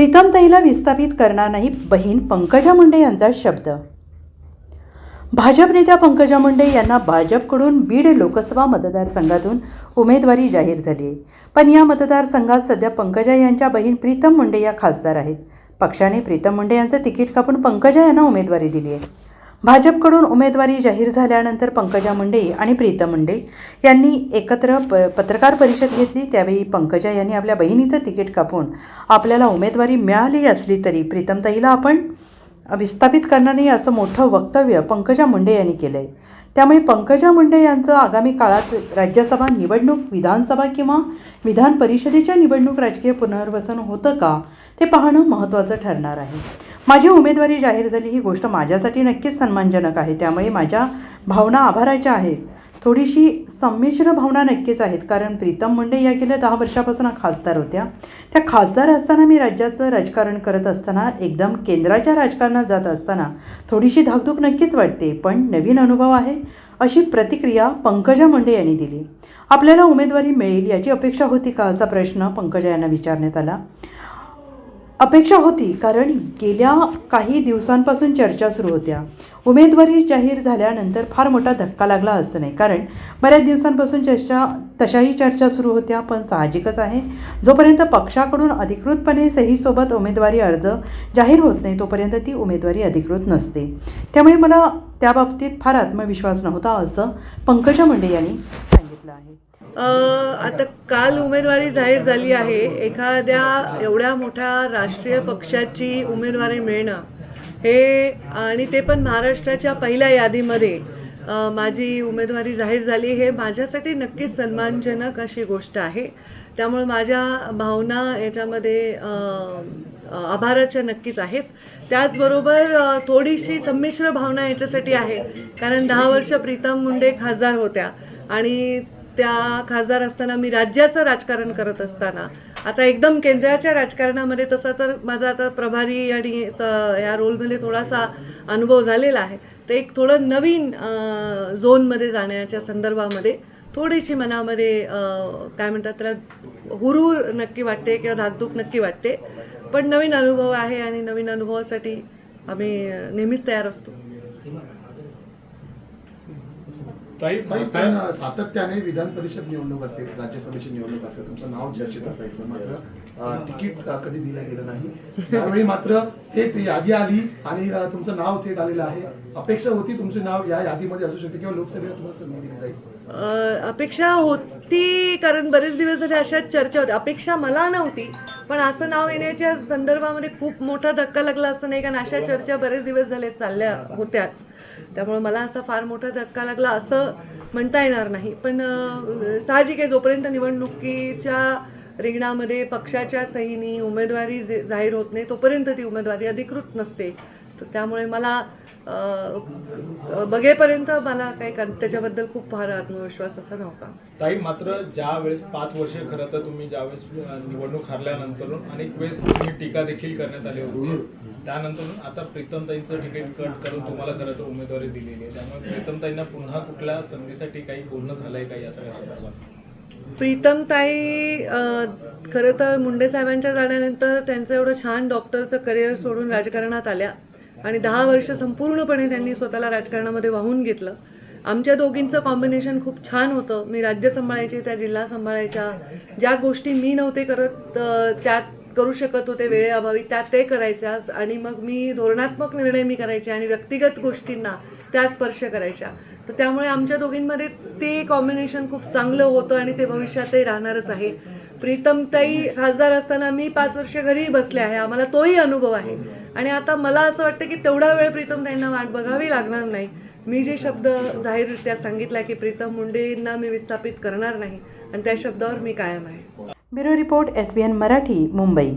प्रीतमताईला विस्थापित करणार नाही बहीण पंकजा मुंडे यांचा शब्द. भाजप नेत्या पंकजा मुंडे यांना भाजपकडून बीड लोकसभा मतदारसंघातून उमेदवारी जाहीर झाली आहे. पण या मतदारसंघात सध्या पंकजा यांच्या बहीण प्रीतम मुंडे या खासदार आहेत. पक्षाने प्रीतम मुंडे यांचं तिकीट कापून पंकजा यांना उमेदवारी दिली आहे. भाजपकडून उमेदवारी जाहीर झाल्यानंतर पंकजा मुंडे आणि प्रीतम मुंडे यांनी एकत्र प पत्रकार परिषद घेतली. त्यावेळी पंकजा यांनी आपल्या बहिणीचं तिकीट कापून आपल्याला उमेदवारी मिळाली असली तरी प्रीतमताईला आपण विस्थापित करणार नाही असं मोठं वक्तव्य पंकजा मुंडे यांनी केलं आहे त्यामुळे पंकजा मुंडे यांचं आगामी काळात राज्यसभा निवडणूक विधानसभा किंवा विधान परिषदेच्या निवडणूक राजकीय पुनर्वसन होतं का? ते पाहणं महत्त्वाचं ठरणार आहे. माझी उमेदवारी जाहीर झाली ही गोष्ट माझ्यासाठी नक्कीच सन्मानजनक आहे. त्यामुळे माझ्या भावना आभाराच्या आहेत. थोडीशी संमिश्र भावना नक्कीच आहेत कारण प्रीतम मुंडे या गेल्या दहा वर्षापासून खासदार होत्या. त्या खासदार असताना मी राज्याचं राजकारण करत असताना एकदम केंद्राच्या राजकारणात जात असताना थोडीशी धाकधूक नक्कीच वाटते पण नवीन अनुभव आहे अशी प्रतिक्रिया पंकजा मुंडे यांनी दिली. आपल्याला उमेदवारी मिळेल याची अपेक्षा होती का असा प्रश्न पंकजा यांना विचारण्यात आला. अपेक्षा होती कारण गेल्या काही दिवसांपासून चर्चा सुरू होत्या. उमेदवारी जाहीर झाल्यानंतर फार मोठा धक्का लागला असं नाही कारण बऱ्याच दिवसांपासून चर्चा तशाही चर्चा सुरू होत्या पण साहजिकच आहे. जोपर्यंत पक्षाकडून अधिकृतपणे सहीसोबत उमेदवारी अर्ज जाहीर होत नाही तोपर्यंत ती उमेदवारी अधिकृत नसते. त्यामुळे मला त्या बाबतीत फार आत्मविश्वास नव्हता असं पंकजा मुंडे यांनी सांगितलं आहे? आता काल उमेदवारी जाहीर झाली आहे. एखाद्या एवढ्या मोठ्या राष्ट्रीय पक्षाची उमेदवारी मिळणं हे आणि ते पण महाराष्ट्राच्या पहिल्या यादीमध्ये माझी उमेदवारी जाहीर झाली हे माझ्यासाठी नक्कीच सन्मानजनक अशी गोष्ट आहे. त्यामुळे माझ्या भावना याच्यामध्ये आभाराच्या नक्कीच आहेत. त्याचबरोबर थोडीशी संमिश्र भावना याच्यासाठी आहे. कारण दहा वर्ष प्रीतम मुंडे खासदार होत्या आणि त्या खासदार असताना मी राज्याचं राजकारण करत असताना आता एकदम केंद्राच्या राजकारणामध्ये तसं तर माझा आता प्रभारी आणि स ह्या रोलमध्ये थोडासा अनुभव झालेला आहे. तर एक थोडं नवीन झोनमध्ये जाण्याच्या संदर्भामध्ये थोडीशी मनामध्ये काय म्हणतात त्याला हुरूर नक्की वाटते किंवा धाकधूक नक्की वाटते. पण नवीन अनुभव आहे आणि नवीन अनुभवासाठी आम्ही नेहमीच तयार असतो. ताई ताई पण सातत्याने विधान परिषद निवडणूक असेल राज्यसभेची निवडणूक असेल तुमचं नाव चर्चेत असायचं मात्र तिकीट कधी दिलं गेलं नाही. त्यावेळी मात्र थेट यादी आली आणि तुमचं नाव थेट आलेलं आहे. अपेक्षा होती तुमचं नाव या यादीमध्ये असू शकते किंवा लोकसभेला तुम्हाला संधी दिली जाईल? अपेक्षा होती कारण बरेच दिवस झाले अशाच चर्चा होत्या. अपेक्षा मला नव्हती. पण असं नाव येण्याच्या संदर्भामध्ये खूप मोठा धक्का लागला असं नाही कारण अशा चर्चा बरेच दिवस झाले चालल्या होत्याच. त्यामुळे मला असा फार मोठा धक्का लागला असं म्हणता येणार नाही. पण साहजिक आहे जोपर्यंत निवडणुकीच्या रिंगणामध्ये पक्षाच्या सहीनी उमेदवारी जे- जाहीर होत नाही तोपर्यंत ती उमेदवारी अधिकृत नसते. तर त्यामुळे मला बघेपर्यंत मला काही त्याच्याबद्दल खूप फार आत्मविश्वास असा नव्हता. ताई मात्र ज्या वेळेस पाच वर्ष खरं तर तुम्ही ज्यावेळेस अं, निवडणूक हरल्यानंतर अनेक वेळेस तुम्ही टीका देखील करण्यात आली होती. त्यानंतर आता प्रीतमताईंचं तिकीट कट करून तुम्हाला खरं तर उमेदवारी दिलेली आहे. त्यामुळे प्रीतमताईंना पुन्हा कुठल्या संधीसाठी काही बोलणं झालंय का या सगळ्या संदर्भात? प्रीतमताई खरं तर मुंडे साहेबांच्या जाण्यानंतर त्यांचं एवढं छान डॉक्टरचं करिअर सोडून राजकारणात आल्या. आणि दहा वर्ष संपूर्णपणे त्यांनी स्वतःला राजकारणामध्ये वाहून घेतलं. आमच्या दोघींचं कॉम्बिनेशन खूप छान होतं. मी राज्य सांभाळायची त्या जिल्हा सांभाळायच्या. ज्या गोष्टी मी नव्हते करत त्यात करू शकत होते वेळेअभावी त्या ते करायच्या. आणि मग मी धोरणात्मक निर्णय मी करायचे आणि व्यक्तिगत गोष्टींना त्या स्पर्श करायच्या. तर त्यामुळे आमच्या दोघींमध्ये ते कॉम्बिनेशन खूप चांगलं होतं आणि ते भविष्यातही राहणारच आहे. प्रीतमताई खासदार असताना मी पाच वर्ष घरीही बसले आहे. आम्हाला तोही अनुभव आहे. आणि आता मला असं वाटतं की तेवढा वेळ प्रीतमताईंना वाट बघावी लागणार नाही. मी जे शब्द जाहीररित्या सांगितला की प्रीतम मुंडेंना मी विस्थापित करणार नाही. आणि त्या शब्दावर मी कायम आहे. Bureau report S B N Marathi Mumbai.